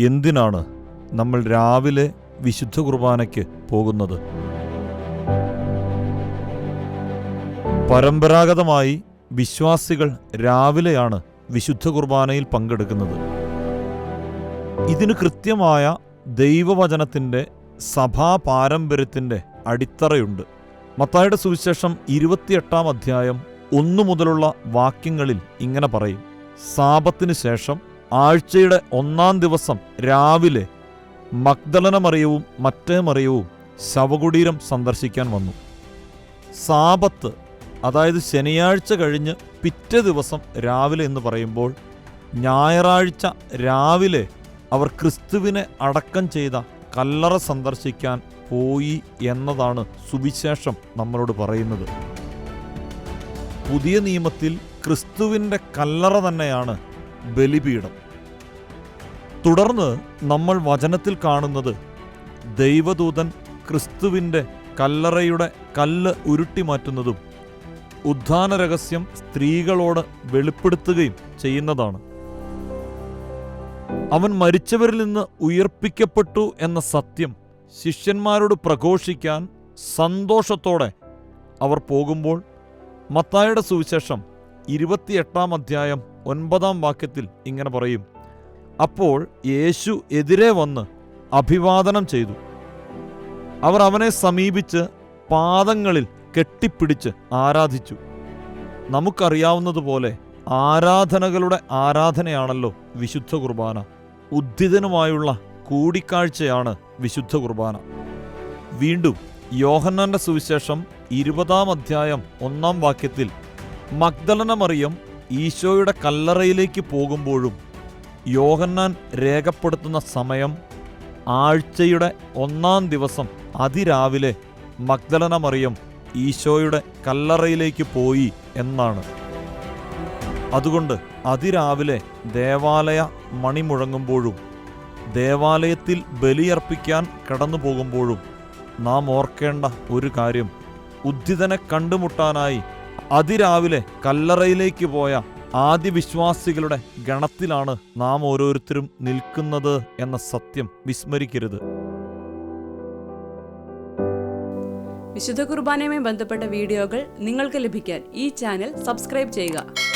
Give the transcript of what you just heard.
എന്തിനാണ് നമ്മൾ രാവിലെ വിശുദ്ധ കുർബാനയ്ക്ക് പോകുന്നത്? പരമ്പരാഗതമായി വിശ്വാസികൾ രാവിലെയാണ് വിശുദ്ധ കുർബാനയിൽ പങ്കെടുക്കുന്നത്. ഇതിന് കൃത്യമായ ദൈവവചനത്തിന്റെ സഭാ പാരമ്പര്യത്തിന്റെ അടിത്തറയുണ്ട്. മത്തായുടെ സുവിശേഷം ഇരുപത്തിയെട്ടാം അധ്യായം ഒന്നു മുതലുള്ള വാക്യങ്ങളിൽ ഇങ്ങനെ പറയും. സാപത്തിന് ശേഷം ആഴ്ചയുടെ ഒന്നാം ദിവസം രാവിലെ മഗ്ദലന മറിയവും മറ്റേ മറിയവും ശവകുടീരം സന്ദർശിക്കാൻ വന്നു. സാപത്ത് അതായത് ശനിയാഴ്ച കഴിഞ്ഞ് പിറ്റേ ദിവസം രാവിലെ എന്ന് പറയുമ്പോൾ ഞായറാഴ്ച രാവിലെ അവർ ക്രിസ്തുവിനെ അടക്കം ചെയ്ത കല്ലറ സന്ദർശിക്കാൻ പോയി എന്നതാണ് സുവിശേഷം നമ്മളോട് പറയുന്നത്. പുതിയ നിയമത്തിൽ ക്രിസ്തുവിന്റെ കല്ലറ തന്നെയാണ് ബലിപീഠം. തുടർന്ന് നമ്മൾ വചനത്തിൽ കാണുന്നത് ദൈവദൂതൻ ക്രിസ്തുവിന്റെ കല്ലറയുടെ കല്ല് ഉരുട്ടി മാറ്റുന്നതും ഉദ്ധാന രഹസ്യം സ്ത്രീകളോട് വെളിപ്പെടുത്തുകയും ചെയ്യുന്നതാണ്. അവൻ മരിച്ചവരിൽ നിന്ന് ഉയർപ്പിക്കപ്പെട്ടു എന്ന സത്യം ശിഷ്യന്മാരോട് പ്രഘോഷിക്കാൻ സന്തോഷത്തോടെ അവർ പോകുമ്പോൾ മത്തായുടെ സുവിശേഷം ഇരുപത്തിയെട്ടാം അധ്യായം ഒൻപതാം വാക്യത്തിൽ ഇങ്ങനെ പറയും. അപ്പോൾ യേശു എതിരെ വന്ന് അഭിവാദനം ചെയ്തു. അവർ അവനെ സമീപിച്ച് പാദങ്ങളിൽ കെട്ടിപ്പിടിച്ച് ആരാധിച്ചു. നമുക്കറിയാവുന്നതുപോലെ ആരാധനകളുടെ ആരാധനയാണല്ലോ വിശുദ്ധ കുർബാന. ഉദ്ധിതനുമായുള്ള കൂടിക്കാഴ്ചയാണ് വിശുദ്ധ കുർബാന. വീണ്ടും യോഹന്നാന്റെ സുവിശേഷം ഇരുപതാം അധ്യായം ഒന്നാം വാക്യത്തിൽ മഗ്ദലന മറിയം ഈശോയുടെ കല്ലറയിലേക്ക് പോകുമ്പോഴും യോഹന്നാൻ രേഖപ്പെടുത്തുന്ന സമയം ആഴ്ചയുടെ ഒന്നാം ദിവസം അതിരാവിലെ മഗ്ദലന മറിയം ഈശോയുടെ കല്ലറയിലേക്ക് പോയി എന്നാണ്. അതുകൊണ്ട് അതിരാവിലെ ദേവാലയ മണി മുഴങ്ങുമ്പോഴും ദേവാലയത്തിൽ ബലിയർപ്പിക്കാൻ കടന്നു പോകുമ്പോഴും നാം ഓർക്കേണ്ട ഒരു കാര്യം. ഉദ്ധിതനെ കണ്ടുമുട്ടാനായി അതിരാവിലെ കല്ലറയിലേക്ക് പോയ ആദ്യ വിശ്വാസികളുടെ ഗണത്തിലാണ് നാം ഓരോരുത്തരും നിൽക്കുന്നത് എന്ന സത്യം വിസ്മരിക്കരുത്. വിശുദ്ധ കുർബാനയുമായി ബന്ധപ്പെട്ട വീഡിയോകൾ നിങ്ങൾക്ക് ലഭിക്കാൻ ഈ ചാനൽ സബ്സ്ക്രൈബ് ചെയ്യുക.